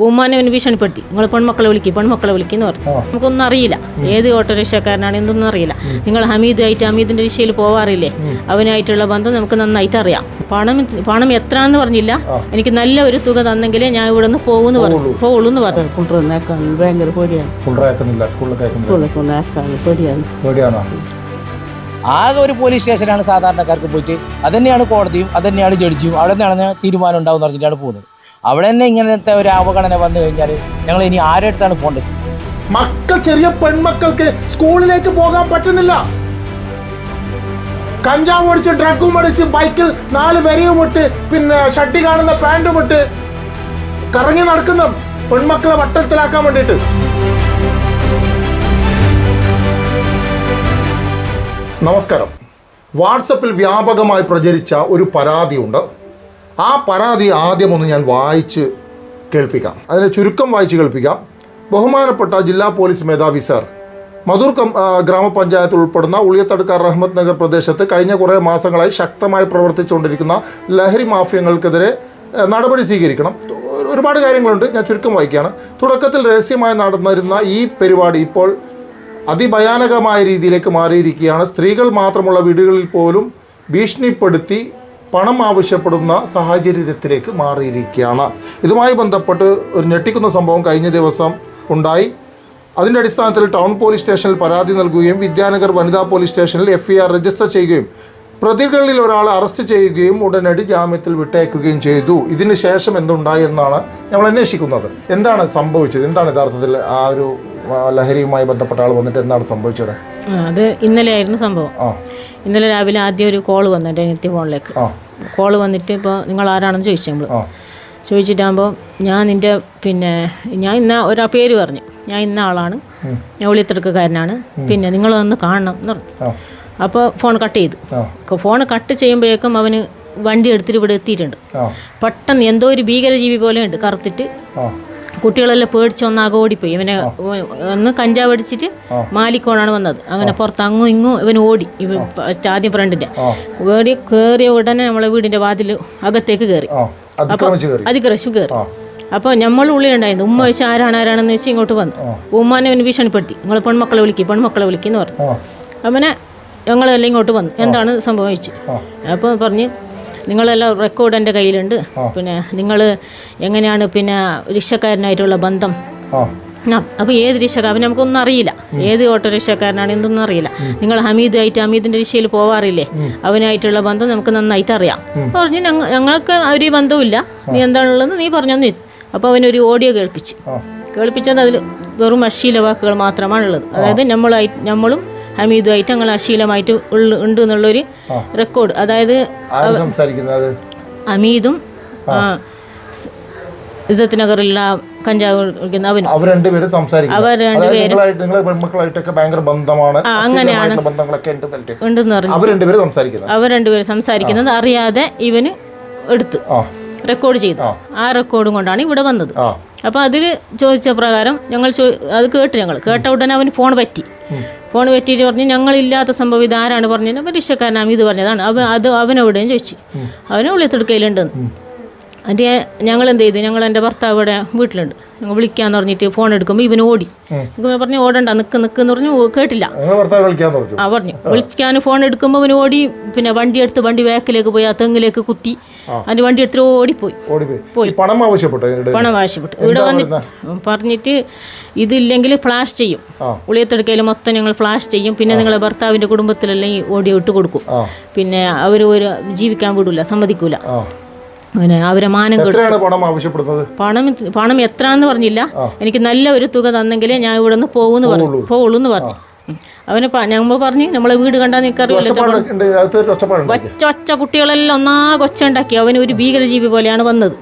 ഉമ്മാനെ അവന് ഭീഷണിപ്പെടുത്തി. നിങ്ങൾ പെൺമക്കളെ വിളിക്കും പെൺമക്കളെ വിളിക്കുന്നു പറഞ്ഞു. നമുക്കൊന്നും അറിയില്ല. ഏത് ഓട്ടോറിക്ഷക്കാരനാണ് എന്തൊന്നും അറിയില്ല. നിങ്ങൾ ഹമീദുമായിട്ട് ഹമീദിന്റെ ദിശയിൽ പോവാറില്ലേ? അവനായിട്ടുള്ള ബന്ധം നമുക്ക് നന്നായിട്ട് അറിയാം. പണം പണം എത്രയാണെന്ന് പറഞ്ഞില്ല. എനിക്ക് നല്ല ഒരു തുക തന്നെങ്കിലേ ഞാൻ ഇവിടെ നിന്ന് പോകുന്നു പറഞ്ഞു. പോകുള്ളൂ എന്ന് പറഞ്ഞു. ഭയങ്കര പേടിയാണ്. ആകെ ഒരു പോലീസ് സ്റ്റേഷനാണ് സാധാരണക്കാർക്ക് പോയിട്ട്. അതന്നെയാണ് കോടതിയും അതന്നെയാണ് ജഡ്ജിയും. അവിടെ നിന്നാണ് തീരുമാനം ഉണ്ടാവും എന്ന് പറഞ്ഞിട്ടാണ് പോകുന്നത്. അവിടെ തന്നെ ഇങ്ങനത്തെ ഒരു അവഗണന വന്നു കഴിഞ്ഞാൽ ഞങ്ങൾ ഇനി ആരുടെ അടുത്താണ് പോകേണ്ടത്? മക്കൾ ചെറിയ പെൺമക്കൾക്ക് സ്കൂളിലേക്ക് പോകാൻ പറ്റുന്നില്ല. കഞ്ചാവ് അടിച്ച് ഡ്രഗും അടിച്ച് ബൈക്കിൽ നാല് വരിയും ഇട്ട് പിന്നെ ഷട്ടി കാണുന്ന പാന്റും ഇട്ട് കറങ്ങി നടക്കുന്ന പെൺമക്കളെ വട്ടത്തിലാക്കാൻ വേണ്ടിയിട്ട്. നമസ്കാരം. വാട്സപ്പിൽ വ്യാപകമായി പ്രചരിച്ച ഒരു പരാതിയുണ്ട്. ആ പരാതി ആദ്യമൊന്ന് ഞാൻ വായിച്ച് കേൾപ്പിക്കാം. അതിനെ ചുരുക്കം വായിച്ച് കേൾപ്പിക്കാം. ബഹുമാനപ്പെട്ട ജില്ലാ പോലീസ് മേധാവി സർ മധൂർ കം ആ, ഗ്രാമപഞ്ചായത്ത് ഉൾപ്പെടുന്ന ഉളിയത്തടുക്കാർ റഹ്മത്ത് നഗർ പ്രദേശത്ത് കഴിഞ്ഞ കുറേ മാസങ്ങളായി ശക്തമായി പ്രവർത്തിച്ചുകൊണ്ടിരിക്കുന്ന ലഹരി മാഫിയങ്ങൾക്കെതിരെ നടപടി സ്വീകരിക്കണം. ഒരുപാട് കാര്യങ്ങളുണ്ട് ഞാൻ ചുരുക്കം വായിക്കുകയാണ്. തുടക്കത്തിൽ രഹസ്യമായി നടന്നിരുന്ന ഈ പരിപാടി ഇപ്പോൾ അതിഭയാനകമായ രീതിയിലേക്ക് മാറിയിരിക്കുകയാണ്. സ്ത്രീകൾ മാത്രമുള്ള വീടുകളിൽ പോലും ഭീഷണിപ്പെടുത്തി പണം ആവശ്യപ്പെടുന്ന സാഹചര്യത്തിലേക്ക് മാറിയിരിക്കുകയാണ്. ഇതുമായി ബന്ധപ്പെട്ട് ഒരു ഞെട്ടിക്കുന്ന സംഭവം കഴിഞ്ഞ ദിവസം ഉണ്ടായി. അതിന്റെ അടിസ്ഥാനത്തിൽ ടൗൺ പോലീസ് സ്റ്റേഷനിൽ പരാതി നൽകുകയും വിദ്യാനഗർ വനിതാ പോലീസ് സ്റ്റേഷനിൽ എഫ് രജിസ്റ്റർ ചെയ്യുകയും പ്രതികളിൽ ഒരാളെ അറസ്റ്റ് ചെയ്യുകയും ഉടനടി ജാമ്യത്തിൽ വിട്ടയക്കുകയും ചെയ്തു. ഇതിന് ശേഷം എന്തുണ്ടായി എന്നാണ് ഞങ്ങൾ അന്വേഷിക്കുന്നത്. എന്താണ് സംഭവിച്ചത്? എന്താണ് യഥാർത്ഥത്തിൽ ആ ഒരു ലഹരിയുമായി ബന്ധപ്പെട്ട ആൾ വന്നിട്ട് എന്താണ് സംഭവിച്ചത് അത് ഇന്നലെ ആയിരുന്നു സംഭവം ഇന്നലെ രാവിലെ ആദ്യം ഒരു കോൾ വന്നിട്ട് എനിക്ക് ഫോണിലേക്ക്. കോൾ കോൾ വന്നിട്ട് ഇപ്പോൾ നിങ്ങൾ ആരാണെന്ന് ചോദിച്ചു നമ്മൾ ചോദിച്ചിട്ടാകുമ്പോൾ ഞാൻ നിന്റെ പിന്നെ ഞാൻ ഇന്ന ഒരാ പേര് പറഞ്ഞു. ഞാൻ ഇന്ന ആളാണ്. ഞാൻ ഒളിത്തിടുക്കക്കാരനാണ് പിന്നെ നിങ്ങൾ വന്ന് കാണണം എന്ന് പറഞ്ഞു. അപ്പോൾ ഫോൺ കട്ട് ചെയ്തു. ഫോൺ കട്ട് ചെയ്യുമ്പോഴേക്കും അവന് വണ്ടി എടുത്തിട്ട് ഇവിടെ എത്തിയിട്ടുണ്ട്. പെട്ടെന്ന് എന്തോ ഒരു ഭീകരജീവി പോലെ ഉണ്ട് കറുത്തിട്ട്. കുട്ടികളെല്ലാം പേടിച്ച് ഒന്നാകെ ഓടിപ്പോയി ഇവനെ ഒന്ന് കഞ്ചാവ് അടിച്ചിട്ട് മാലിക്കോണാണ് വന്നത്. അങ്ങനെ പുറത്ത് അങ്ങും ഇങ്ങും ഇവൻ ഓടി. ഇവ ആദ്യം ഫ്രണ്ടിന്റെ. ഓടി കയറിയ ഉടനെ നമ്മളെ വീടിന്റെ വാതിൽ അകത്തേക്ക് കയറി ആ. അതിക്രശു കയറി അപ്പോൾ നമ്മൾ ഉള്ളിലുണ്ടായിരുന്നു. ഉമ്മ വെച്ച് ആരാണ് ആരാണെന്ന് വെച്ച് ഇങ്ങോട്ട് വന്നു. ഉമ്മാനെ അവന് ഭീഷണിപ്പെടുത്തി. നിങ്ങൾ പെൺമക്കളെ വിളിക്കും പെൺമക്കളെ വിളിക്കുന്നു പറഞ്ഞു. അങ്ങനെ അവനെ ഞങ്ങളെല്ലാം ഇങ്ങോട്ട് വന്നു. എന്താണ് സംഭവിച്ചത് അപ്പോൾ പറഞ്ഞ് നിങ്ങളെല്ലാം റെക്കോർഡ് എന്റെ കയ്യിലുണ്ട്. പിന്നെ നിങ്ങൾ എങ്ങനെയാണ് പിന്നെ രക്ഷക്കാരനായിട്ടുള്ള ബന്ധം? അപ്പോൾ ഏത് രക്ഷക്കാർ അവൻ നമുക്കൊന്നും അറിയില്ല. ഏത് ഓട്ടോറിക്ഷക്കാരനാണ് എന്തൊന്നും അറിയില്ല. നിങ്ങൾ ഹമീദുമായിട്ട് ഹമീദിന്റെ രക്ഷയിൽ പോവാറില്ലേ? അവനായിട്ടുള്ള ബന്ധം നമുക്ക് നന്നായിട്ട് അറിയാം. പറഞ്ഞു ഞങ്ങൾക്ക് ഒരു ബന്ധവുമില്ല. നീ എന്താണുള്ളതെന്ന് നീ പറഞ്ഞെന്ന് അപ്പോൾ അവനൊരു ഓഡിയോ കേൾപ്പിച്ച്. കേൾപ്പിച്ചത് അതിൽ വെറും അശ്ലീല വാക്കുകൾ മാത്രമാണുള്ളത്. അതായത് നമ്മളായി നമ്മളും ഹമീദുമായിട്ട് ഞങ്ങൾ അശീലമായിട്ട് ഉണ്ട് എന്നുള്ളൊരു റെക്കോർഡ് അതായത് സംസാരിക്കുന്നത്? ഹമീദും ഇസത്ത് നഗറിലുള്ള കഞ്ചാവ് അവൻ അവർ രണ്ടുപേരും സംസാരിക്കുന്നു അവർ നിങ്ങളെ പെൺമക്കളായിട്ടൊക്കെ ഭയങ്കര ബന്ധമാണ്. അശ്ലീലമായിട്ടുള്ള ബന്ധങ്ങളൊക്കെ ഉണ്ടെന്ന് പറഞ്ഞു അവർ രണ്ടുപേരും സംസാരിക്കുന്നത്. അവർ രണ്ടുപേരും സംസാരിക്കുന്നത് അറിയാതെ ഇവന് എടുത്തു റെക്കോർഡ് ചെയ്തു. ആ. റെക്കോർഡും കൊണ്ടാണ് ഇവിടെ വന്നത്. അപ്പൊ അപ്പോൾ അതിൽ ചോദിച്ച പ്രകാരം ഞങ്ങൾ അത് കേട്ടു ഞങ്ങൾ കേട്ട ഉടനെ അവന് ഫോൺ പറ്റി. ഫോൺ പറ്റിയിട്ട് പറഞ്ഞു ഞങ്ങളില്ലാത്ത സംഭവം ഇതാരാണ് പറഞ്ഞത് പരീക്ഷക്കാരനാണ് രക്ഷക്കാരനാണ് ഇത് പറഞ്ഞതാണ്. അവൻ അത് അവനെവിടെയും ചോദിച്ചു. അവനെ ഉള്ളിത്തെടുക്കയിലുണ്ടെന്ന് അതിന്റെ ഞങ്ങൾ എന്ത് ചെയ്തു ഞങ്ങൾ എന്റെ ഭർത്താവ് ഇവിടെ വീട്ടിലുണ്ട്. ഞങ്ങൾ വിളിക്കാന്ന് പറഞ്ഞിട്ട് ഫോൺ എടുക്കുമ്പോൾ ഇവന് ഓടി. പറഞ്ഞു ഓടണ്ട നിൽക്ക് എന്ന് പറഞ്ഞു. കേട്ടില്ല. ആ പറഞ്ഞു. വിളിക്കാൻ ഫോൺ എടുക്കുമ്പോൾ ഇവൻ ഓടി. പിന്നെ വണ്ടി എടുത്ത് വണ്ടി വേക്കിലേക്ക് പോയി ആ തെങ്ങിലേക്ക് കുത്തി. അതിന്റെ വണ്ടി എടുത്തിട്ട് ഓടിപ്പോയി. പോയി. പണം ആവശ്യപ്പെട്ടു പണം ആവശ്യപ്പെട്ടു. ഇവിടെ വന്നിട്ട് പറഞ്ഞിട്ട് ഇതില്ലെങ്കിൽ ഫ്ലാഷ് ചെയ്യും. ഉളിയത്തെടുക്കയിൽ മൊത്തം ഞങ്ങൾ ഫ്ലാഷ് ചെയ്യും. പിന്നെ നിങ്ങളെ ഭർത്താവിന്റെ കുടുംബത്തിലെല്ലാം ഈ ഓഡിയോ ഇട്ട് കൊടുക്കും. പിന്നെ അവർ ഒരു ജീവിക്കാൻ വിടില്ല സമ്മതിക്കൂല. പിന്നെ അവരെ മാനം പണം ആവശ്യപ്പെടുന്നത്? പണം പണം എത്രയാണെന്ന് പറഞ്ഞില്ല. എനിക്ക് നല്ല ഒരു തുക തന്നെങ്കിലേ ഞാൻ ഇവിടെ നിന്ന് പോകുന്നു പറഞ്ഞു പോകുള്ളൂ എന്ന് പറഞ്ഞു. അവന് ഞങ്ങൾ പറഞ്ഞു നമ്മളെ വീട് കണ്ടാൽ നിനക്കറിയില്ല ഒച്ച കുട്ടികളെല്ലാം ഒന്നാ കൊച്ച ഉണ്ടാക്കി അവന് ഒരു ഭീകരജീവി പോലെയാണ് വന്നത്.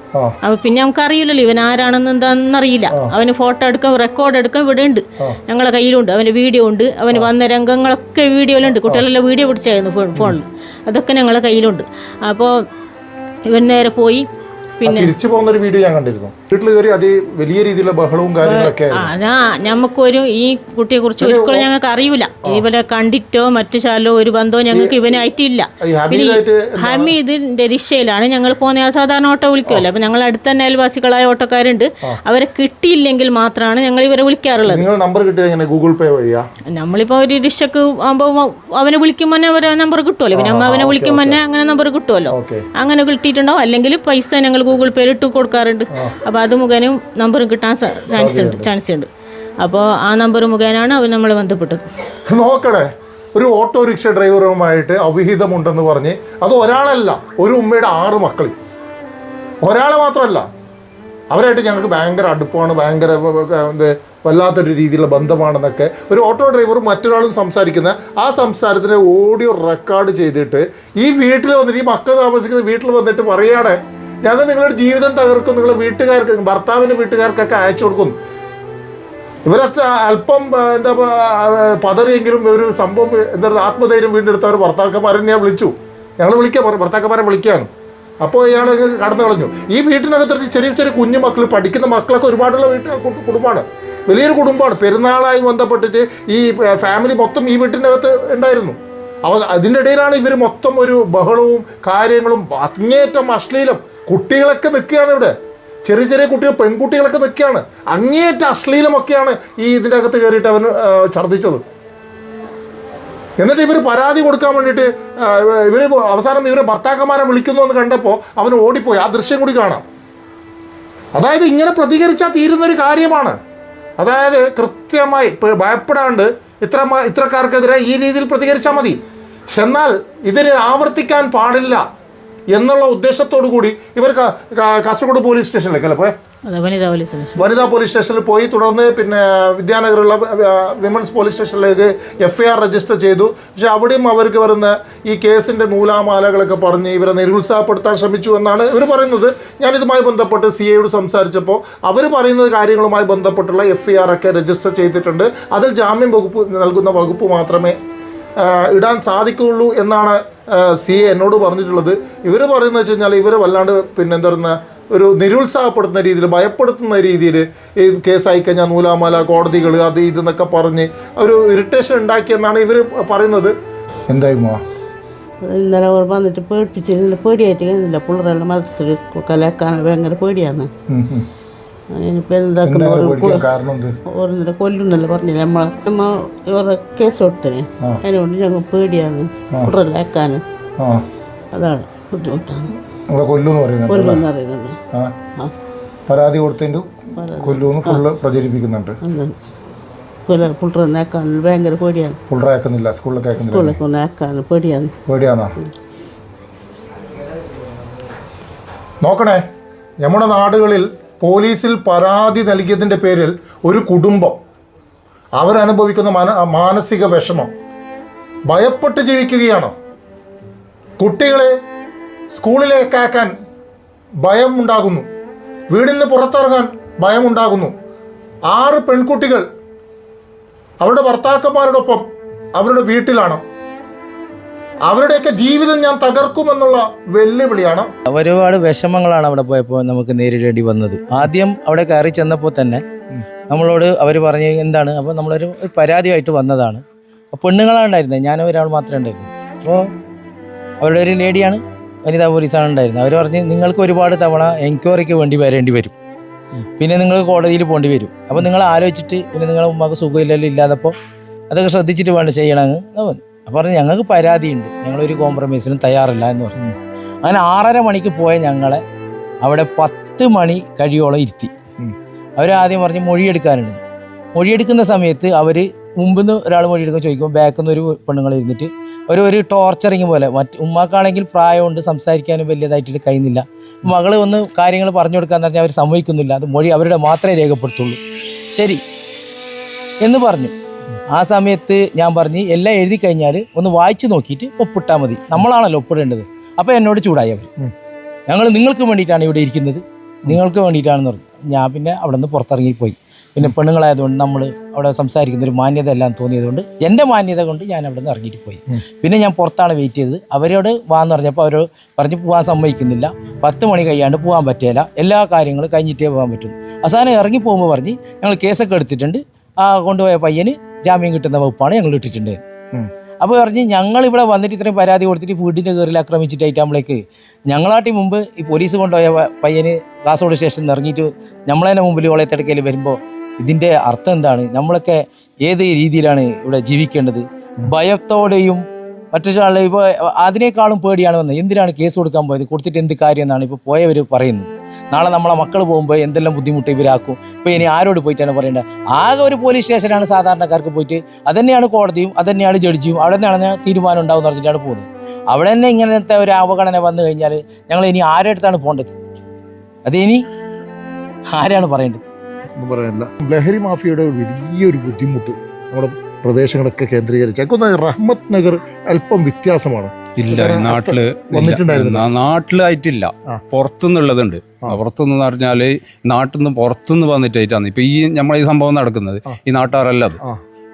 അപ്പൊ പിന്നെ നമുക്ക് അറിയില്ലല്ലോ ഇവൻ ആരാണെന്ന് എന്താണെന്നറിയില്ല അവന് ഫോട്ടോ എടുക്കാം റെക്കോർഡ് എടുക്കാം ഇവിടെ ഉണ്ട് ഞങ്ങളെ കയ്യിലുണ്ട്. അവന്റെ വീഡിയോ ഉണ്ട്. അവന് വന്ന രംഗങ്ങളൊക്കെ വീഡിയോയിലുണ്ട് കുട്ടികളെല്ലാം വീഡിയോ പിടിച്ചായിരുന്നു ഫോണിൽ അതൊക്കെ ഞങ്ങളെ കയ്യിലുണ്ട്. അപ്പോൾ ഇവൻ പോയി തിരിച്ചു പോകുന്ന ഒരു വീഡിയോ ഞാൻ കണ്ടിരുന്നു. വീട്ടിൽ കയറി അതി വലിയ രീതിയിലുള്ള ബഹളവും കാര്യങ്ങളൊക്കെ അതാ ഞമ്മക്കൊരു ഈ കുട്ടിയെ കുറിച്ച് ഒരിക്കലും ഞങ്ങൾക്ക് അറിയൂല. ഇവരെ കണ്ടിട്ടോ മറ്റു ശാലോ ഒരു ബന്ധവും ഞങ്ങൾക്ക് ഇവനായിട്ടില്ല ഹമീദിന്റെ രക്ഷയിലാണ് ഞങ്ങൾ പോകുന്ന സാധാരണ ഓട്ടോ വിളിക്കുമല്ലോ. അപ്പൊ ഞങ്ങൾ അടുത്ത തന്നെ അയൽവാസികളായ ഓട്ടോക്കാരുണ്ട്. അവരെ കിട്ടിയില്ലെങ്കിൽ മാത്രമാണ് ഞങ്ങൾ ഇവരെ വിളിക്കാറുള്ളത്. നിങ്ങൾ നമ്പർ ഗൂഗിൾ പേ വഴിയാ? നമ്മളിപ്പോ ഒരു രക്ഷക്ക് ആകുമ്പോൾ അവനെ വിളിക്കുമ്പോൾ തന്നെ അവരെ നമ്പർ കിട്ടുമല്ലോ. പിന്നെ അമ്മ അവനെ വിളിക്കുമ്പോൾ തന്നെ അങ്ങനെ നമ്പർ കിട്ടുമല്ലോ. അങ്ങനെ കിട്ടിയിട്ടുണ്ടോ അല്ലെങ്കിൽ പൈസ ഞങ്ങൾ ഗൂഗിൾ പേയിൽ ഇട്ട് കൊടുക്കാറുണ്ട്. അപ്പോൾ അത് മുഖേനയും നമ്പറും കിട്ടാൻ ചാൻസ് ഉണ്ട് ചാൻസ് ഉണ്ട് അപ്പോൾ ആ നമ്പർ മുഖേനയാണ് അവർ നമ്മളെ ബന്ധപ്പെട്ടത്. നോക്കണേ ഒരു ഓട്ടോറിക്ഷ ഡ്രൈവറുമായിട്ട് അവിഹിതമുണ്ടെന്ന് പറഞ്ഞ് അത് ഒരാളല്ല ഒരു ഉമ്മയുടെ ആറ് മക്കൾ ഒരാളെ മാത്രമല്ല അവരായിട്ട് ഞങ്ങൾക്ക് ഭയങ്കര അടുപ്പമാണ് ഭയങ്കര എന്ത് വല്ലാത്തൊരു രീതിയിലുള്ള ബന്ധമാണെന്നൊക്കെ ഒരു ഓട്ടോ ഡ്രൈവർ മറ്റൊരാളും സംസാരിക്കുന്ന ആ സംസാരത്തിന് ഓഡിയോ റെക്കോർഡ് ചെയ്തിട്ട് ഈ വീട്ടിൽ വന്നിട്ട് ഈ മക്കൾ താമസിക്കുന്ന വീട്ടിൽ വന്നിട്ട് പറയുകയാണ് ഞങ്ങൾ നിങ്ങളുടെ ജീവിതം തകർക്കും നിങ്ങളുടെ വീട്ടുകാർക്ക് ഭർത്താവിന്റെ വീട്ടുകാർക്കൊക്കെ അയച്ചു കൊടുക്കും. ഇവരൊക്കെ അല്പം എന്താ പതറിയെങ്കിലും ഒരു സംഭവം എന്താ ആത്മധൈര്യം വീണ്ടെടുത്തവർ ഭർത്താക്കന്മാരെ ഞാൻ വിളിച്ചു. ഞങ്ങൾ വിളിക്കാൻ പറഞ്ഞു ഭർത്താക്കന്മാരെ വിളിക്കുകയാണ് അപ്പോൾ ഇയാൾ കടന്നു കളഞ്ഞു. ഈ വീട്ടിനകത്ത് ചെറിയ ചെറിയ കുഞ്ഞു മക്കൾ പഠിക്കുന്ന മക്കളൊക്കെ ഒരുപാടുള്ള വീട്ടിൽ കുടുംബമാണ്. വലിയൊരു കുടുംബമാണ്. പെരുന്നാളായി ബന്ധപ്പെട്ടിട്ട് ഈ ഫാമിലി മൊത്തം ഈ വീട്ടിനകത്ത് ഉണ്ടായിരുന്നു. അവ അതിന്റെ ഇടയിലാണ് ഇവർ മൊത്തം ഒരു ബഹളവും കാര്യങ്ങളും അങ്ങേറ്റം അശ്ലീലം. കുട്ടികളൊക്കെ നിൽക്കുകയാണ് ഇവിടെ. ചെറിയ ചെറിയ കുട്ടികൾ പെൺകുട്ടികളൊക്കെ നിൽക്കുകയാണ്. അങ്ങേറ്റ അശ്ലീലമൊക്കെയാണ് ഈ ഇതിന്റെ അകത്ത് കയറിയിട്ട് അവൻ ഛർദ്ദിച്ചത്. എന്നിട്ട് ഇവർ പരാതി കൊടുക്കാൻ വേണ്ടിയിട്ട് ഇവർ അവസാനം ഇവരെ ഭർത്താക്കന്മാരെ വിളിക്കുന്നു എന്ന് കണ്ടപ്പോൾ അവൻ ഓടിപ്പോയി. ആ ദൃശ്യം കൂടി കാണാം. അതായത് ഇങ്ങനെ പ്രതികരിച്ചാൽ തീരുന്നൊരു കാര്യമാണ്. അതായത് കൃത്യമായി ഭയപ്പെടാണ്ട് ഇത്ര ഇത്രക്കാർക്കെതിരെ ഈ രീതിയിൽ പ്രതികരിച്ചാൽ മതി. എന്നാൽ ഇതിന് ആവർത്തിക്കാൻ പാടില്ല. എന്നുള്ള ഉദ്ദേശത്തോടു കൂടി ഇവർ കാസർഗോഡ് പോലീസ് സ്റ്റേഷനിലേക്ക് അല്ലേ പോയെ? വനിതാ പോലീസ് സ്റ്റേഷനിൽ പോയി തുടർന്ന് പിന്നെ വിദ്യാനഗറുള്ള വിമൻസ് പോലീസ് സ്റ്റേഷനിലേക്ക് എഫ് ഐ ആർ രജിസ്റ്റർ ചെയ്തു. പക്ഷെ അവിടെയും അവർക്ക് വരുന്ന ഈ കേസിന്റെ നൂലാമാലകളൊക്കെ പറഞ്ഞ് ഇവരെ നിരുത്സാഹപ്പെടുത്താൻ ശ്രമിച്ചു എന്നാണ് ഇവർ പറയുന്നത്. ഞാനിതുമായി ബന്ധപ്പെട്ട് സി എയോട് സംസാരിച്ചപ്പോൾ അവർ പറയുന്ന കാര്യങ്ങളുമായി ബന്ധപ്പെട്ടുള്ള എഫ് ഐ ആർ ഒക്കെ രജിസ്റ്റർ ചെയ്തിട്ടുണ്ട്. അതിൽ ജാമ്യം വകുപ്പ് നൽകുന്ന വകുപ്പ് മാത്രമേ ഇടാൻ സാധിക്കുള്ളൂ എന്നാണ് സി എ എന്നോട് പറഞ്ഞിട്ടുള്ളത്. ഇവർ പറയുന്നത് വെച്ച് കഴിഞ്ഞാൽ ഇവർ വല്ലാണ്ട് പിന്നെ എന്താ പറയുന്ന ഒരു നിരുത്സാഹപ്പെടുത്തുന്ന രീതിയിൽ ഭയപ്പെടുത്തുന്ന രീതിയിൽ ഈ കേസായി കഴിഞ്ഞാൽ നൂലാമാല കോടതികൾ അത് ഇതെന്നൊക്കെ പറഞ്ഞ് ഒരു ഇറിറ്റേഷൻ ഉണ്ടാക്കിയെന്നാണ് ഇവർ പറയുന്നത്. എന്തായിരുന്നു ഇന്നലെ അവർ വന്നിട്ട് പേടിപ്പിച്ചില്ല പേടിയായിട്ട് കഴിഞ്ഞില്ല. പിള്ളേരെല്ലാം മതത്തിൽ കലക്കാൻ ഭയങ്കര പേടിയാണ്. ഇനിയിപ്പോൾ എന്താക്കുന്ന കൊല്ലുന്നല്ലേ പറഞ്ഞില്ല? നമ്മളെ നമ്മ ഇവരുടെ കേസ് കൊടുത്തേ അതിനോട് ഞങ്ങൾ പേടിയാണ്. ആ. അതാണ് ബുദ്ധിമുട്ടാണ്. കൊല്ലൂന്ന് അറിയുന്നുണ്ട് പരാതി കൊടുത്തതിന്റെ കൊല്ലൂന്ന് ഫുള്ള് പ്രചരിപ്പിക്കുന്നുണ്ട്. ഭയങ്കര പേടിയാണ്. പേടിയാണ്? നോക്കണേ നമ്മുടെ നാടുകളിൽ പോലീസിൽ പരാതി നൽകിയതിന്റെ പേരിൽ ഒരു കുടുംബം അവരനുഭവിക്കുന്ന മന മാനസിക വിഷമം ഭയപ്പെട്ട് ജീവിക്കുകയാണ്. കുട്ടികളെ സ്കൂളിലേക്കാക്കാൻ ഭയം ഉണ്ടാകുന്നു. വീടിൽ നിന്ന് പുറത്തിറങ്ങാൻ ഭയമുണ്ടാകുന്നു ആറ് പെൺകുട്ടികൾ അവരുടെ ഭർത്താക്കന്മാരോടൊപ്പം അവരുടെ വീട്ടിലാണ്. അവരുടെയൊക്കെ ജീവിതം ഞാൻ തകർക്കുമെന്നുള്ള വെല്ലുവിളിയാണ്. ഒരുപാട് വിഷമങ്ങളാണ് അവിടെ പോയപ്പോൾ നമുക്ക് നേരിടേണ്ടി വന്നത്. ആദ്യം അവിടെ കയറി ചെന്നപ്പോൾ തന്നെ നമ്മളോട് അവർ പറഞ്ഞു എന്താണ്? അപ്പോൾ നമ്മളൊരു പരാതിയായിട്ട് വന്നതാണ്. പെണ്ണുങ്ങളാണ് ഉണ്ടായിരുന്നത് ഞാൻ ഒരാൾ മാത്രമേ ഉണ്ടായിരുന്നു. അപ്പോൾ അവരുടെ ഒരു ലേഡിയാണ് വനിതാ പോലീസാണ് ഉണ്ടായിരുന്നത് അവർ പറഞ്ഞ് നിങ്ങൾക്ക് ഒരുപാട് തവണ എൻക്വയറിക്ക് വേണ്ടി വരേണ്ടി വരും. പിന്നെ നിങ്ങൾ കോടതിയിൽ പോകേണ്ടി വരും. അപ്പോൾ നിങ്ങൾ ആലോചിച്ചിട്ട് പിന്നെ നിങ്ങളെ ഉമ്മക്ക് സുഖമില്ലല്ലോ ഇല്ലാതപ്പോൾ അതൊക്കെ ശ്രദ്ധിച്ചിട്ട് വേണം ചെയ്യണമെന്ന് പറഞ്ഞു. അപ്പോൾ പറഞ്ഞു ഞങ്ങൾക്ക് പരാതിയുണ്ട്. ഞങ്ങളൊരു കോംപ്രമൈസിനും തയ്യാറില്ല എന്ന് പറഞ്ഞു. അങ്ങനെ ആറര മണിക്ക് പോയ ഞങ്ങളെ അവിടെ പത്ത് മണി കഴിയോളം ഇരുത്തി. അവർ ആദ്യം പറഞ്ഞ് മൊഴിയെടുക്കാനുണ്ട്. മൊഴിയെടുക്കുന്ന സമയത്ത് അവർ മുമ്പിൽ നിന്ന് ഒരാൾ മൊഴിയെടുക്കാൻ ചോദിക്കുമ്പോൾ ബാക്കിൽ നിന്ന് ഒരു പെണ്ണുങ്ങൾ ഇരുന്നിട്ട് അവർ ഒരു ടോർച്ചറിങ് പോലെ മറ്റ് ഉമ്മാക്കാണെങ്കിൽ പ്രായമുണ്ട് സംസാരിക്കാനും വലിയതായിട്ട് കഴിയുന്നില്ല മകൾ ഒന്ന് കാര്യങ്ങൾ പറഞ്ഞു കൊടുക്കാന്ന് പറഞ്ഞാൽ അവർ സമ്മതിക്കുന്നില്ല. അത് മൊഴി അവരുടെ മാത്രമേ രേഖപ്പെടുത്തുള്ളൂ. ശരി എന്ന് പറഞ്ഞു. ആ സമയത്ത് ഞാൻ പറഞ്ഞ് എല്ലാം എഴുതി കഴിഞ്ഞാൽ ഒന്ന് വായിച്ചു നോക്കിയിട്ട് ഒപ്പിട്ടാൽ മതി. നമ്മളാണല്ലോ ഒപ്പിടേണ്ടത്. അപ്പോൾ എന്നോട് ചൂടായി അവർ ഞങ്ങൾ നിങ്ങൾക്ക് വേണ്ടിയിട്ടാണ് ഇവിടെ ഇരിക്കുന്നത്. നിങ്ങൾക്ക് വേണ്ടിയിട്ടാണെന്ന് പറഞ്ഞു. ഞാൻ പിന്നെ അവിടെ നിന്ന് പുറത്തിറങ്ങിപ്പോയി പിന്നെ പെണ്ണുങ്ങളായതുകൊണ്ട് നമ്മൾ അവിടെ സംസാരിക്കുന്ന ഒരു മാന്യത എല്ലാം തോന്നിയതുകൊണ്ട് എന്റെ മാന്യത കൊണ്ട് ഞാൻ അവിടെ നിന്ന് ഇറങ്ങിയിട്ട് പോയി. പിന്നെ ഞാൻ പുറത്താണ് വെയിറ്റ് ചെയ്തത്. അവരോട് വാന്ന് പറഞ്ഞപ്പോൾ അവർ പറഞ്ഞ് പോകാൻ സമ്മതിക്കുന്നില്ല. പത്ത് മണി കഴിയാണ്ട് പോകാൻ പറ്റില്ല എല്ലാ കാര്യങ്ങളും കഴിഞ്ഞിട്ടേ പോകാൻ പറ്റും അവസാനം ഇറങ്ങി പോകുമ്പോൾ പറഞ്ഞ് ഞങ്ങൾ കേസൊക്കെ എടുത്തിട്ടുണ്ട്. ആ കൊണ്ടുപോയ പയ്യന് ജാമ്യം കിട്ടുന്ന വകുപ്പാണ് ഞങ്ങൾ ഇട്ടിട്ടുണ്ട്. അപ്പോൾ പറഞ്ഞ് ഞങ്ങൾ ഇവിടെ വന്നിട്ട് ഇത്രയും പരാതി കൊടുത്തിട്ട് വീടിന്റെ കയറിൽ ആക്രമിച്ചിട്ടായിട്ടാകുമ്പോഴേക്ക് ഞങ്ങളാട്ടി മുമ്പ് ഈ പോലീസ് കൊണ്ടുപോയ പയ്യന് കാസർഗോഡ് സ്റ്റേഷനിൽ നിന്ന് ഇറങ്ങിയിട്ട് നമ്മളതിനെ മുമ്പിൽ വളയത്തിടക്കയിൽ വരുമ്പോൾ ഇതിന്റെ അർത്ഥം എന്താണ്? നമ്മളൊക്കെ ഏത് രീതിയിലാണ് ഇവിടെ ജീവിക്കേണ്ടത്? ഭയത്തോടെയും മറ്റൊരാളെ ഇപ്പോൾ അതിനേക്കാളും പേടിയാണ് വന്നത്. എന്തിനാണ് കേസ് കൊടുക്കാൻ പോയത്? കൊടുത്തിട്ട് എന്ത് കാര്യം എന്നാണ് ഇപ്പോൾ പോയവർ പറയുന്നത്. നാളെ നമ്മളെ മക്കൾ പോകുമ്പോൾ എന്തെല്ലാം ബുദ്ധിമുട്ട് ഇവരാക്കും? ഇപ്പോൾ ഇനി ആരോട് പോയിട്ടാണ് പറയേണ്ടത്? ആകെ ഒരു പോലീസ് സ്റ്റേഷനാണ് സാധാരണക്കാർക്ക് പോയിട്ട്. അതന്നെയാണ് കോടതിയും അതന്നെയാണ് ജഡ്ജിയും അവിടെ നിന്നാണ് തീരുമാനം ഉണ്ടാവും എന്ന് പറഞ്ഞിട്ടാണ് പോകുന്നത്. അവിടെ തന്നെ ഇങ്ങനത്തെ ഒരു അവഗണന വന്നു കഴിഞ്ഞാൽ ഞങ്ങൾ ഇനി ആരുടെ അടുത്താണ് പോകേണ്ടത്? അത് ഇനി ആരാണ് പറയേണ്ടത്? പറയാനില്ല ലഹരി മാഫിയയുടെ വലിയൊരു ബുദ്ധിമുട്ട് നമ്മുടെ പ്രദേശങ്ങളൊക്കെ കേന്ദ്രീകരിച്ച്. എനിക്കൊന്ന് റഹ്മത്ത് നഗർ അല്പം വ്യത്യാസമാണ്. ഇല്ല നാട്ടിൽ വന്നിട്ടുണ്ടായിരുന്നു നാട്ടിലായിട്ടില്ല. പുറത്തുനിന്നുള്ളതുണ്ട്. പുറത്തുനിന്ന് പറഞ്ഞാൽ നാട്ടിൽ നിന്ന് പുറത്തുനിന്ന് വന്നിട്ടായിട്ടാണ്. ഇപ്പൊ ഈ നമ്മളെ ഈ സംഭവം നടക്കുന്നത്. ഈ നാട്ടുകാരല്ല അത്.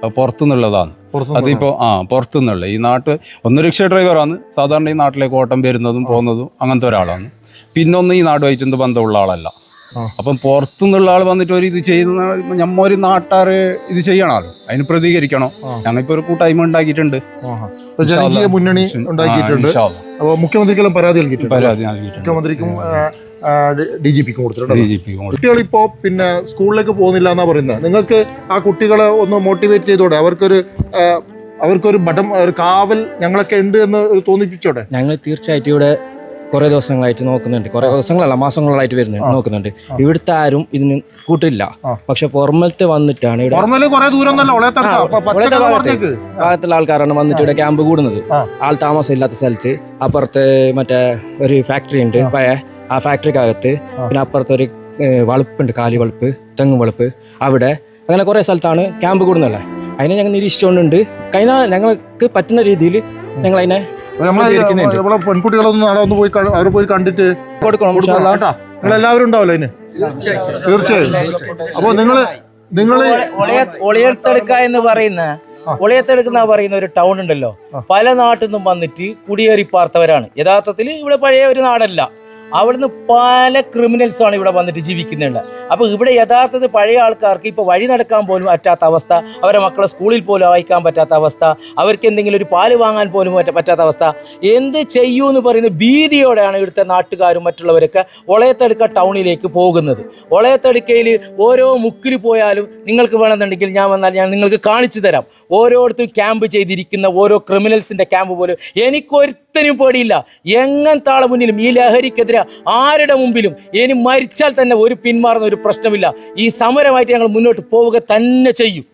പുറത്തുനിന്നുള്ളതാണ് പുറത്തുനിന്ന് അതിപ്പോ ആ പുറത്തുനിന്നുള്ള. ഈ നാട്ട് ഒന്ന് റിക്ഷ ഡ്രൈവറാണ്. സാധാരണ ഈ നാട്ടിലേക്ക് ഓട്ടം വരുന്നതും പോകുന്നതും അങ്ങനത്തെ ഒരാളാണ്. പിന്നൊന്ന് ഈ നാട് എന്ത് ബന്ധമുള്ള ആളല്ല. അപ്പം പുറത്തുനിന്നുള്ള ആൾ വന്നിട്ട് ഒരു ഇത് ചെയ്യുന്ന ഞമ്മ ഒരു നാട്ടാർ ഇത് ചെയ്യണമല്ലോ അതിന് പ്രതികരിക്കണം. ഞങ്ങളിപ്പോ ഒരു കൂട്ടായ്മ ഉണ്ടാക്കിയിട്ടുണ്ട്. ജനകീയ മുന്നണി ഉണ്ടാക്കിയിട്ടുണ്ട്. അപ്പോൾ മുഖ്യമന്ത്രിക്കെല്ലാം പരാതി നൽകിയിട്ടുണ്ട്. പരാതി നൽകിയിട്ടുണ്ട്. മുഖ്യമന്ത്രിക്കും ഡി ജി പിക്കും കൊടുത്തിട്ടുണ്ട് ഡി ജി പി കുട്ടികൾ ഇപ്പോൾ പിന്നെ സ്കൂളിലേക്ക് പോകുന്നില്ല എന്നാ പറയുന്നത്. നിങ്ങൾക്ക് ആ കുട്ടികളെ ഒന്ന് മോട്ടിവേറ്റ് ചെയ്തോടെ. അവർക്കൊരു അവർക്കൊരു ബടം ഒരു കാവൽ ഞങ്ങളൊക്കെ ഉണ്ട് എന്ന് തോന്നിപ്പിച്ചോടെ. ഞങ്ങൾ തീർച്ചയായിട്ടും ഇവിടെ കുറെ ദിവസങ്ങളായിട്ട് നോക്കുന്നുണ്ട്. കുറെ ദിവസങ്ങളല്ല മാസങ്ങളായിട്ട് വരുന്നുണ്ട് നോക്കുന്നുണ്ട്. ഇവിടുത്തെ ആരും ഇതിന് കൂട്ടില്ല. പക്ഷെ പുറമലത്തെ വന്നിട്ടാണ് ഇവിടെ ഭാഗത്തുള്ള ആൾക്കാരാണ് വന്നിട്ട് ഇവിടെ ക്യാമ്പ് കൂടുന്നത്. ആൾ താമസം ഇല്ലാത്ത സ്ഥലത്ത് അപ്പുറത്ത് മറ്റേ ഒരു ഫാക്ടറി ഉണ്ട് പഴയ ആ ഫാക്ടറിക്കകത്ത് പിന്നെ അപ്പുറത്തൊരു വളപ്പുണ്ട് കാലി വളപ്പ് തെങ്ങ് വളപ്പ്. അവിടെ അങ്ങനെ കുറെ സ്ഥലത്താണ് ക്യാമ്പ് കൂടുന്നല്ലേ അതിനെ ഞങ്ങൾ നിരീക്ഷിച്ചുകൊണ്ടുണ്ട്. കഴിഞ്ഞ ഞങ്ങൾക്ക് പറ്റുന്ന രീതിയിൽ ഞങ്ങൾ അതിനെ നമ്മളെ പെൺകുട്ടികളൊന്നും അവിടെ ഒന്ന് പോയി അവരെ പോയി കണ്ടിട്ട് കൊടുക്കണം കേട്ടോ. നിങ്ങൾ എല്ലാവരും ഉണ്ടാവല്ലോ അതിന്? തീർച്ചയായും. അപ്പോൾ നിങ്ങൾ നിങ്ങൾ ഒളിയത്തെടുക്ക എന്ന് പറയുന്ന ഒളിയത്തെടുക്കുന്ന പറയുന്ന ഒരു ടൗൺ ഉണ്ടല്ലോ. പല നാട്ടിൽ നിന്നും വന്നിട്ട് കുടിയേറി പാർത്തവരാണ് യഥാർത്ഥത്തിൽ ഇവിടെ പഴയ ഒരു നാടല്ല. അവിടുന്ന് പല ക്രിമിനൽസാണ് ഇവിടെ വന്നിട്ട് ജീവിക്കുന്നുണ്ട്. അപ്പോൾ ഇവിടെ യഥാർത്ഥത്തിൽ പഴയ ആൾക്കാർക്ക് ഇപ്പോൾ വഴി നടക്കാൻ പോലും പറ്റാത്ത അവസ്ഥ അവരെ മക്കളെ സ്കൂളിൽ പോലും അയക്കാൻ പറ്റാത്ത അവസ്ഥ അവർക്ക് എന്തെങ്കിലും ഒരു പാൽ വാങ്ങാൻ പോലും പറ്റ- പറ്റാത്ത അവസ്ഥ. എന്ത് ചെയ്യൂ എന്ന് പറയുന്ന ഭീതിയോടെയാണ് ഇവിടുത്തെ നാട്ടുകാരും മറ്റുള്ളവരൊക്കെ ഒളയത്തടുക്ക ടൗണിലേക്ക് പോകുന്നത്. ഒളയത്തടുക്കയിൽ ഓരോ മുക്കിൽ പോയാലും നിങ്ങൾക്ക് വേണമെന്നുണ്ടെങ്കിൽ ഞാൻ വന്നാൽ ഞാൻ നിങ്ങൾക്ക് കാണിച്ചു തരാം. ഓരോരുത്തരും ക്യാമ്പ് ചെയ്തിരിക്കുന്ന ഓരോ ക്രിമിനൽസിന്റെ ക്യാമ്പ് പോലും എനിക്കൊരുത്തനും പേടിയില്ല. എങ്ങനത്താളെ മുന്നിലും ഈ ലഹരിക്കെതിരെ ആരുടെ മുമ്പിലും ഇനി മരിച്ചാൽ തന്നെ ഒരു പിന്മാറുന്ന ഒരു പ്രശ്നമില്ല. ഈ സമരമായിട്ട് ഞങ്ങൾ മുന്നോട്ട് പോവുക തന്നെ ചെയ്യും.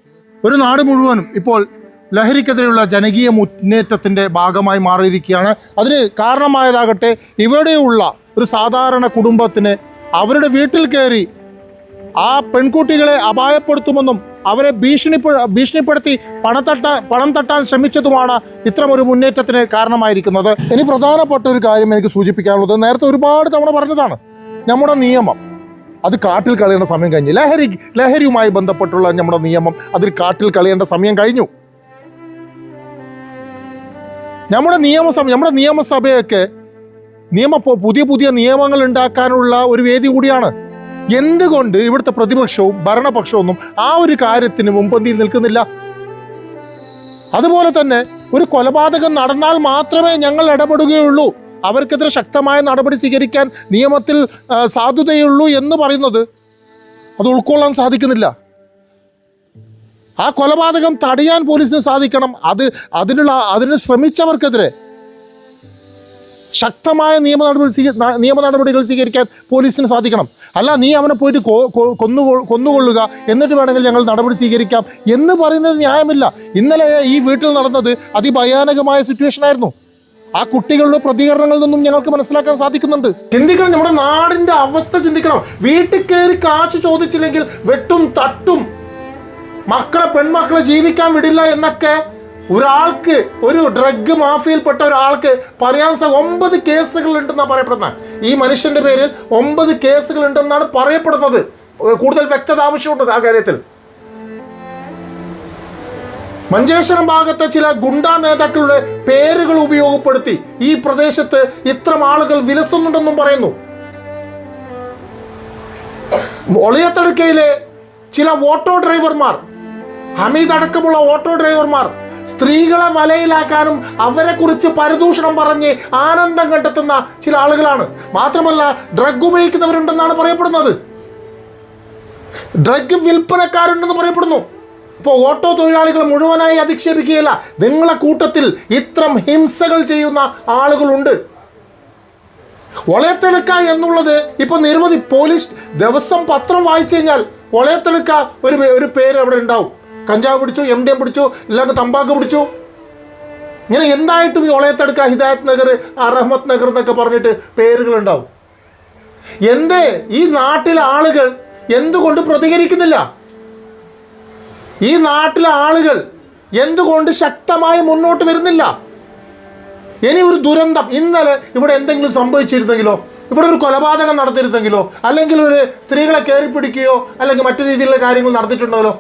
ഒരു നാട് മുഴുവനും ഇപ്പോൾ ലഹരിക്കെതിരെയുള്ള ജനകീയ മുന്നേറ്റത്തിന്റെ ഭാഗമായി മാറിയിരിക്കുകയാണ്. അതിന് കാരണമായതാകട്ടെ ഇവിടെയുള്ള ഒരു സാധാരണ കുടുംബത്തിന് അവരുടെ വീട്ടിൽ കയറി ആ പെൺകുട്ടികളെ അപായപ്പെടുത്തുമെന്നും അവരെ ഭീഷണിപ്പെ ഭീഷണിപ്പെടുത്തി പണത്തട്ട പണം തട്ടാൻ ശ്രമിച്ചതുമാണ് ഇത്തരം ഒരു മുന്നേറ്റത്തിന് കാരണമായിരിക്കുന്നത്. ഇനി പ്രധാനപ്പെട്ട ഒരു കാര്യം എനിക്ക് സൂചിപ്പിക്കാനുള്ളത് നേരത്തെ ഒരുപാട് തവണ പറഞ്ഞതാണ്. നമ്മുടെ നിയമം അത് കാട്ടിൽ കളയേണ്ട സമയം കഴിഞ്ഞു. ലഹരി ലഹരിയുമായി ബന്ധപ്പെട്ടുള്ള നമ്മുടെ നിയമം അതിൽ കാട്ടിൽ കളയേണ്ട സമയം കഴിഞ്ഞു. നമ്മുടെ നിയമസഭ നമ്മുടെ നിയമസഭയൊക്കെ നിയമ പുതിയ പുതിയ നിയമങ്ങൾ ഉണ്ടാക്കാനുള്ള ഒരു വേദി കൂടിയാണ്. എന്തുകൊണ്ട് ഇവിടുത്തെ പ്രതിപക്ഷവും ഭരണപക്ഷവും ആ ഒരു കാര്യത്തിന് മുമ്പന്തിയിൽ നിൽക്കുന്നില്ല? അതുപോലെ തന്നെ ഒരു കൊലപാതകം നടന്നാൽ മാത്രമേ ഞങ്ങൾ ഇടപെടുകയുള്ളൂ. അവർക്കെതിരെ ശക്തമായ നടപടി സ്വീകരിക്കാൻ നിയമത്തിൽ സാധുതയുള്ളൂ എന്ന് പറയുന്നത് അത് ഉൾക്കൊള്ളാൻ സാധിക്കുന്നില്ല. ആ കൊലപാതകം തടയാൻ പോലീസിന് സാധിക്കണം. അത് അതിനുള്ള അതിന് ശ്രമിച്ചവർക്കെതിരെ ശക്തമായ നിയമ നടപടി നിയമ നടപടികൾ സ്വീകരിക്കാൻ പോലീസിന് സാധിക്കണം. അല്ല നീ അവനെ പോയിട്ട് കൊന്നു കൊന്നുകൊ കൊന്നുകൊള്ളുക എന്നിട്ട് വേണമെങ്കിൽ ഞങ്ങൾ നടപടി സ്വീകരിക്കാം എന്ന് പറയുന്നത് ന്യായമില്ല. ഇന്നലെ ഈ വീട്ടിൽ നടന്നത് അതിഭയാനകമായ സിറ്റുവേഷൻ ആയിരുന്നു. ആ കുട്ടികളുടെ പ്രതികരണങ്ങളിൽ നിന്നും ഞങ്ങൾക്ക് മനസ്സിലാക്കാൻ സാധിക്കുന്നുണ്ട്. ചിന്തിക്കണം നമ്മുടെ നാടിന്റെ അവസ്ഥ ചിന്തിക്കണം. വീട്ടിൽ കയറി കാശ് ചോദിച്ചില്ലെങ്കിൽ വെട്ടും തട്ടും. മക്കളെ പെൺമക്കളെ ജീവിക്കാൻ വിടില്ല എന്നൊക്കെ ഒരാൾക്ക് ഒരു ഡ്രഗ് മാഫിയയിൽപ്പെട്ട ഒരാൾക്ക് പറയാൻ സ ഒമ്പത് കേസുകൾ ഉണ്ടെന്നാണ് പറയപ്പെടുന്നത്. ഈ മനുഷ്യന്റെ പേരിൽ ഒമ്പത് കേസുകൾ ഉണ്ടെന്നാണ് പറയപ്പെടുന്നത് കൂടുതൽ വ്യക്തത ആവശ്യമുണ്ട് ആ കാര്യത്തിൽ. മഞ്ചേശ്വരം ഭാഗത്തെ ചില ഗുണ്ടാ നേതാക്കളുടെ പേരുകൾ ഉപയോഗപ്പെടുത്തി ഈ പ്രദേശത്ത് ഇത്തരം ആളുകൾ വിലസുന്നുണ്ടെന്നും പറയുന്നു. ഒളിയത്തടുക്കയിലെ ചില ഓട്ടോ ഡ്രൈവർമാർ ഹമീദ് അടക്കമുള്ള ഓട്ടോ ഡ്രൈവർമാർ സ്ത്രീകളെ വലയിലാക്കാനും അവരെ കുറിച്ച് പരദൂഷണം പറഞ്ഞ് ആനന്ദം കണ്ടെത്തുന്ന ചില ആളുകളാണ്. മാത്രമല്ല ഡ്രഗ് ഉപയോഗിക്കുന്നവരുണ്ടെന്നാണ് പറയപ്പെടുന്നത്. ഡ്രഗ് വിൽപ്പനക്കാരുണ്ടെന്ന് പറയപ്പെടുന്നു. ഇപ്പോൾ ഓട്ടോ തൊഴിലാളികൾ മുഴുവനായി അധിക്ഷേപിക്കുകയില്ല. നിങ്ങളെ കൂട്ടത്തിൽ ഇത്തരം ഹിംസകൾ ചെയ്യുന്ന ആളുകളുണ്ട്. ഒളയത്തെടുക്ക എന്നുള്ളത് ഇപ്പൊ നിരവധി പോലീസ് ദിവസം പത്രം വായിച്ചു കഴിഞ്ഞാൽ ഒളയത്തെടുക്ക ഒരു ഒരു പേര് അവിടെ ഉണ്ടാവും. കഞ്ചാവ് പിടിച്ചു എം ഡി എം പിടിച്ചു ഇല്ലാണ്ട് തമ്പാക്ക് പിടിച്ചു. ഇങ്ങനെ എന്തായിട്ടും ഈ ഒളയത്തടുക്ക ഹിദായത് നഗർ റഹ്മത്ത് നഗർ എന്നൊക്കെ പറഞ്ഞിട്ട് പേരുകൾ ഉണ്ടാവും എന്തേ ഈ നാട്ടിലെ ആളുകൾ എന്തുകൊണ്ട് പ്രതികരിക്കുന്നില്ല? ഈ നാട്ടിലെ ആളുകൾ എന്തുകൊണ്ട് ശക്തമായി മുന്നോട്ട് വരുന്നില്ല? ഇനി ഒരു ദുരന്തം ഇന്നലെ ഇവിടെ എന്തെങ്കിലും സംഭവിച്ചിരുന്നെങ്കിലോ ഇവിടെ ഒരു കൊലപാതകം നടത്തിയിരുന്നെങ്കിലോ അല്ലെങ്കിൽ ഒരു സ്ത്രീകളെ കയറി പിടിക്കുകയോ അല്ലെങ്കിൽ മറ്റു രീതിയിലുള്ള കാര്യങ്ങൾ നടന്നിട്ടുണ്ടല്ലോ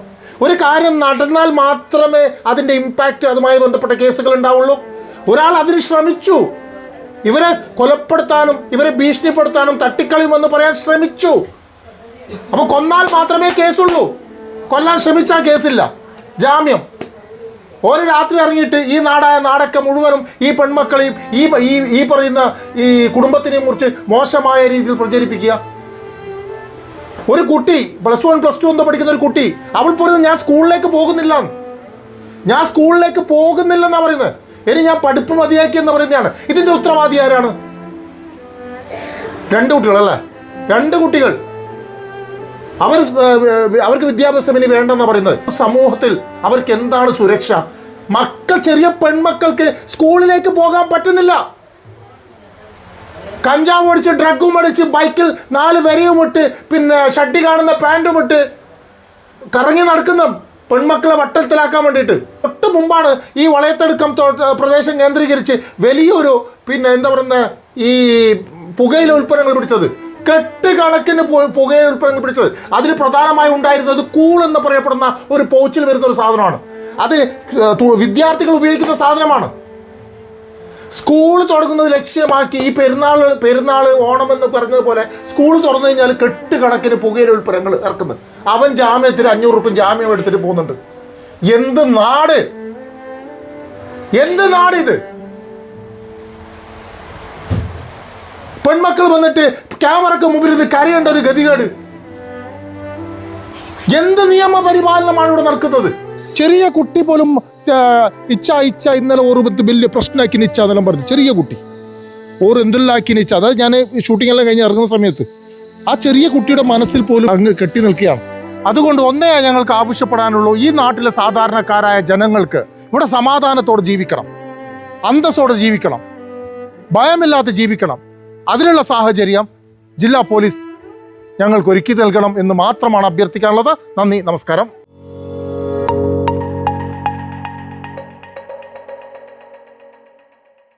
ഒരു കാര്യം നടന്നാൽ മാത്രമേ അതിന്റെ ഇമ്പാക്റ്റ് അതുമായി ബന്ധപ്പെട്ട കേസുകൾ ഉണ്ടാവുള്ളൂ. ഒരാൾ അതിന് ശ്രമിച്ചു. ഇവരെ കൊലപ്പെടുത്താനും ഇവരെ ഭീഷണിപ്പെടുത്താനും തട്ടിക്കളിയുമെന്ന് പറയാൻ ശ്രമിച്ചു. അപ്പോൾ കൊന്നാൽ മാത്രമേ കേസുള്ളൂ. കൊല്ലാൻ ശ്രമിച്ചാൽ കേസില്ല. ജാമ്യം. ഒരു രാത്രി ഇറങ്ങിയിട്ട് ഈ നാടായ നാടൊക്കെ മുഴുവനും ഈ പെൺമക്കളെയും ഈ ഈ പറയുന്ന ഈ കുടുംബത്തിനെയും കുറിച്ച് മോശമായ രീതിയിൽ പ്രചരിപ്പിക്കുക. ഒരു കുട്ടി പ്ലസ് വൺ പ്ലസ് ടു എന്ന് പഠിക്കുന്ന ഒരു കുട്ടി അവൾ പറയുന്നത് ഞാൻ സ്കൂളിലേക്ക് പോകുന്നില്ല. ഞാൻ സ്കൂളിലേക്ക് പോകുന്നില്ലെന്നാ പറയുന്നത്. ഇനി ഞാൻ പഠിപ്പ് മതിയാക്കി എന്ന് പറയുന്നതാണ്. ഇതിന്റെ ഉത്തരവാദി ആരാണ്? രണ്ട് കുട്ടികൾ അല്ലേ? രണ്ട് കുട്ടികൾ. അവർ അവർക്ക് വിദ്യാഭ്യാസം ഇനി വേണ്ടെന്നാണ് പറയുന്നത്. സമൂഹത്തിൽ അവർക്ക് എന്താണ് സുരക്ഷ? മക്കൾ ചെറിയ പെൺമക്കൾക്ക് സ്കൂളിലേക്ക് പോകാൻ പറ്റുന്നില്ല. കഞ്ചാവ് അടിച്ച് ഡ്രഗും അടിച്ച് ബൈക്കിൽ നാല് വരയും ഇട്ട് പിന്നെ ഷട്ടി കാണുന്ന പാന്റും ഇട്ട് കറങ്ങി നടക്കുന്ന പെൺമക്കളെ വട്ടത്തിലാക്കാൻ വേണ്ടിയിട്ട്. തൊട്ട് മുമ്പാണ് ഈ വളയത്തെടുക്കം പ്രദേശം കേന്ദ്രീകരിച്ച് വലിയൊരു പിന്നെ എന്താ പറയുന്ന ഈ പുകയില ഉൽപ്പന്നങ്ങൾ പിടിച്ചത്. കെട്ട് കണക്കിന് പുകയില ഉൽപ്പന്നങ്ങൾ പിടിച്ചത്. അതിൽ പ്രധാനമായി ഉണ്ടായിരുന്നത് കൂൾ എന്ന് പറയപ്പെടുന്ന ഒരു പൗച്ചിൽ വരുന്ന ഒരു സാധനമാണ്. അത് വിദ്യാർത്ഥികൾ ഉപയോഗിക്കുന്ന സാധനമാണ്. സ്കൂൾ തുടങ്ങുന്നത് ലക്ഷ്യമാക്കി ഈ പെരുന്നാൾ പെരുന്നാൾ ഓണം എന്ന് പറഞ്ഞതുപോലെ സ്കൂൾ തുറന്നു കഴിഞ്ഞാൽ കെട്ടുകണക്കിന് പുകയില ഉൽപ്പന്നങ്ങൾ ഇറക്കുന്നത്. അവൻ ജാമ്യത്തിൽ അഞ്ഞൂറ് റുപ്യ ജാമ്യം എടുത്തിട്ട് പോകുന്നുണ്ട്. എന്ത് നാട്? എന്ത് നാട് ഇത്? പെൺമക്കൾ വന്നിട്ട് ക്യാമറക്ക് മുമ്പിൽ ഇത് കരയേണ്ട ഒരു ഗതികേട്. എന്ത് നിയമപരിപാലനമാണ് ഇവിടെ നടക്കുന്നത്? ചെറിയ കുട്ടി പോലും ഇച്ച ഇച്ച ഇന്നലെ ബത്ത് വലിയ പ്രശ്നമാക്കി നിച്ച എന്നെല്ലാം പറഞ്ഞു. ചെറിയ കുട്ടി. ഓർ എന്തെല്ലാം നിച്ച അതായത് ഞാൻ ഷൂട്ടിംഗ് എല്ലാം കഴിഞ്ഞ് ഇറങ്ങുന്ന സമയത്ത് ആ ചെറിയ കുട്ടിയുടെ മനസ്സിൽ പോലും അങ്ങ് കെട്ടി നിൽക്കുകയാണ്. അതുകൊണ്ട് ഒന്നേ ഞങ്ങൾക്ക് ആവശ്യപ്പെടാനുള്ളൂ. ഈ നാട്ടിലെ സാധാരണക്കാരായ ജനങ്ങൾക്ക് ഇവിടെ സമാധാനത്തോടെ ജീവിക്കണം. അന്തസ്സോടെ ജീവിക്കണം. ഭയമില്ലാതെ ജീവിക്കണം. അതിനുള്ള സാഹചര്യം ജില്ലാ പോലീസ് ഞങ്ങൾക്ക് ഒരുക്കി നൽകണം എന്ന് മാത്രമാണ് അഭ്യർത്ഥിക്കാനുള്ളത്. നന്ദി നമസ്കാരം.